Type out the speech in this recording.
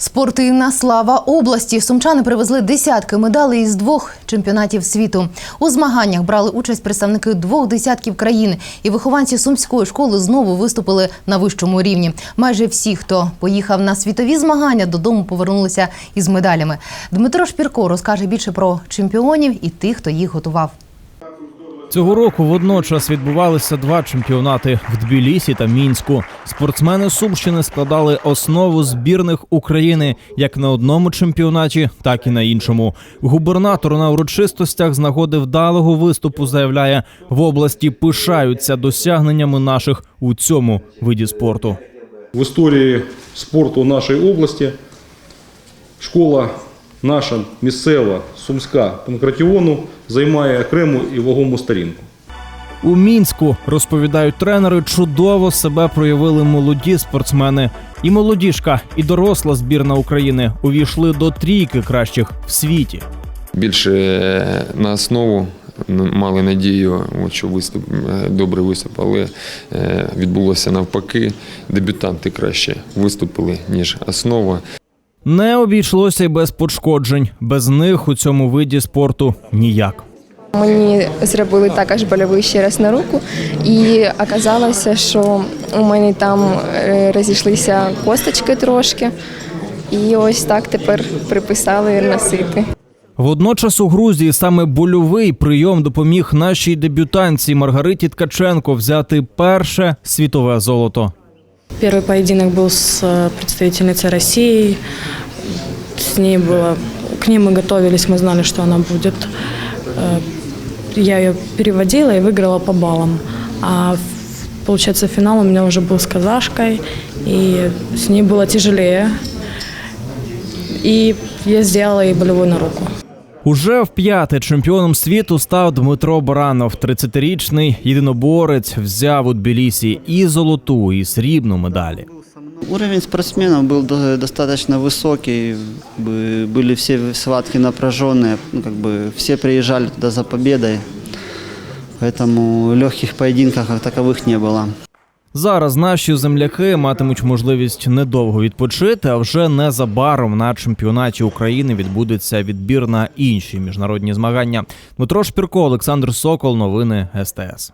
Спортивна слава області. Сумчани привезли десятки медалей із двох чемпіонатів світу. У змаганнях брали участь представники двох десятків країн. І вихованці сумської школи знову виступили на вищому рівні. Майже всі, хто поїхав на світові змагання, додому повернулися із медалями. Дмитро Шпірко розкаже більше про чемпіонів і тих, хто їх готував. Цього року водночас відбувалися два чемпіонати в Тбілісі та Мінську. Спортсмени Сумщини складали основу збірних України як на одному чемпіонаті, так і на іншому. Губернатор на урочистостях з нагоди вдалого виступу заявляє, в області пишаються досягненнями наших у цьому виді спорту. В історії спорту нашої області школа наша місцева Сумська Панкратіону займає окрему і вагому сторінку. У мінську розповідають тренери, чудово себе проявили молоді спортсмени. І молодіжка, і доросла збірна України увійшли до трійки кращих в світі. більше е, на основу мали надію, що виступ е, добре виступ, але е, відбулося навпаки. Дебютанти краще виступили ніж основа. Не обійшлося й без пошкоджень. Без них у цьому виді спорту ніяк. Мені зробили також больовий ще раз на руку, і оказалося, що у мене там е, розійшлися косточки трошки, і ось так тепер приписали носити. Водночас у Грузії саме больовий прийом допоміг нашій дебютанці Маргариті Ткаченко взяти перше світове золото. Первый поединок был с э, представительницей России. С ней было, к ней мы готовились, мы знали, что она будет. Э, Я ее переводила и выиграла по баллам. А в- получается финал у меня уже был с казашкой, и с ней было тяжелее. И я сделала ей болевой на руку. Уже вп'яте чемпіоном світу став Дмитро Баранов. 30-річний єдиноборець взяв у Тбілісі і золоту, і срібну медалі. Уровень спортсменов был до- достаточно высокий, бы- были все схватки напряженные, ну, как бы все приезжали туда за победой, поэтому легких поединков как таковых не было. Зараз наші земляки матимуть можливість недовго відпочити, а вже незабаром на чемпіонаті України відбудеться відбір на інші міжнародні змагання. Дмитро Шпірко, Олександр Сокол. Новини СТС.